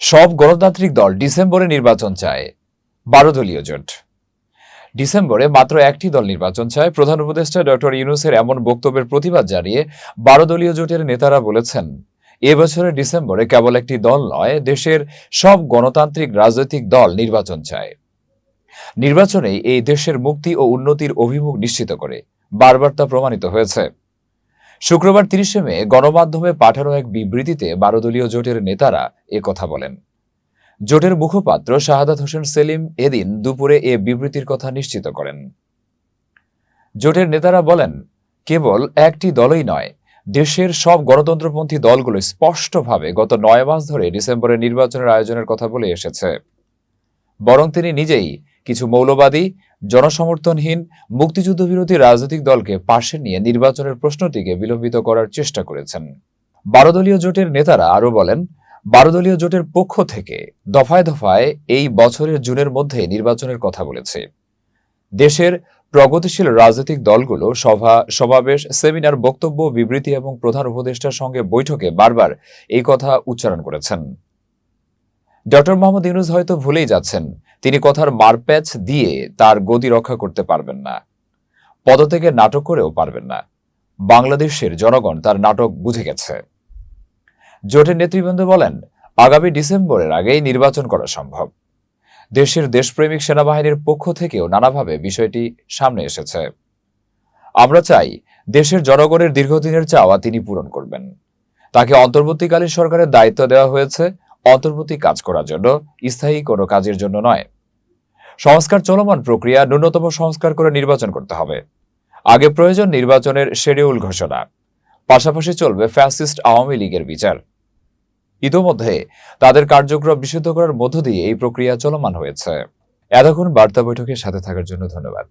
সব গণতান্ত্রিক দল ডিসেম্বরে নির্বাচন চায়। বারো দলীয় জোট। ডিসেম্বরে মাত্র একটি দল নির্বাচন চায়। প্রধান উপদেষ্টা ডক্টর ইউনুসের এমন বক্তব্যের প্রতিবাদ জানিয়ে বারো দলীয় জোটের নেতারা বলেছেন এবছরের ডিসেম্বরে কেবল একটি দল নয়, দেশের সব গণতান্ত্রিক রাজনৈতিক দল নির্বাচন চায়। নির্বাচনেই এই দেশের মুক্তি ও উন্নতির অভিমুখ নিশ্চিত করে। বারবার তা প্রমাণিত হয়েছে। শুক্রবার তিরিশে মে গণমাধ্যমে পাঠানো এক বিবৃতিতে বারো দলীয় জোটের নেতারা এ কথা বলেন। জোটের মুখপাত্র শাহাদাত হোসেন সেলিম এদিন দুপুরে এ বিবৃতির কথা নিশ্চিত করেন। জোটের নেতারা বলেন, কেবল একটি দলই নয়, দেশের সব গণতন্ত্রপন্থী দলগুলো স্পষ্টভাবে গত নয় মাস ধরে ডিসেম্বরে নির্বাচনের আয়োজনের কথা বলে এসেছে। বরং তিনি নিজেই কিছু মৌলবাদী, জনসমর্থনহীন, মুক্তিযুদ্ধবিরোধী রাজনৈতিক দলকে পাশে নিয়ে নির্বাচনের প্রশ্নটিকে বিলম্বিত করার চেষ্টা করেছেন। বারো দলীয় জোটের নেতারা আরও বলেন বারো দলীয় জোটের পক্ষ থেকে দফায় দফায় এই বছরের জুনের মধ্যে নির্বাচনের কথা বলেছে। দেশের প্রগতিশীল রাজনৈতিক দলগুলো সভা, সমাবেশ, সেমিনার, বক্তব্য, বিবৃতি এবং প্রধান উপদেষ্টার সঙ্গে বৈঠকে বারবার এই কথা উচ্চারণ করেছেন। ডক্টর মোহাম্মদ ইউনুস হয়তো ভুলেই যাচ্ছেন। তিনি কথার মারপ্যাচ দিয়ে তার গতি রক্ষা করতে পারবেন না। পদত্যাগের নাটক করেও পারবেন না। বাংলাদেশের জনগণ তার নাটক বুঝে গেছে। জোটের নেতৃবৃন্দ বলেন, আগামী ডিসেম্বরের আগেই নির্বাচন করা সম্ভব। দেশের দেশপ্রেমিক সেনাবাহিনীর পক্ষ থেকেও নানাভাবে বিষয়টি সামনে এসেছে। আমরা চাই দেশের জনগণের দীর্ঘদিনের চাওয়া তিনি পূরণ করবেন। তাকে অন্তর্বর্তীকালীন সরকারের দায়িত্ব দেওয়া হয়েছে। অন্তর্বর্তী কাজ করার জন্য স্থায়ী কোনো কাজের জন্য নয়। সংস্কার চলমান প্রক্রিয়া ন্যূনতম সংস্কার করে নির্বাচন করতে হবে। আগে প্রয়োজন নির্বাচনের শেডিউল ঘোষণা। পাশাপাশি চলবে ফ্যাসিস্ট আওয়ামী লীগের বিচার। ইতোমধ্যে তাদের কার্যক্রম বিশুদ্ধ করার মধ্য দিয়ে এই প্রক্রিয়া চলমান হয়েছে। এতক্ষণ বার্তা বৈঠকের সাথে থাকার জন্য ধন্যবাদ।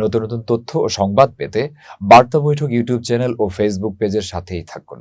নতুন নতুন তথ্য ও সংবাদ পেতে বার্তা বৈঠক ইউটিউব চ্যানেল ও ফেসবুক পেজের সাথেই থাকুন।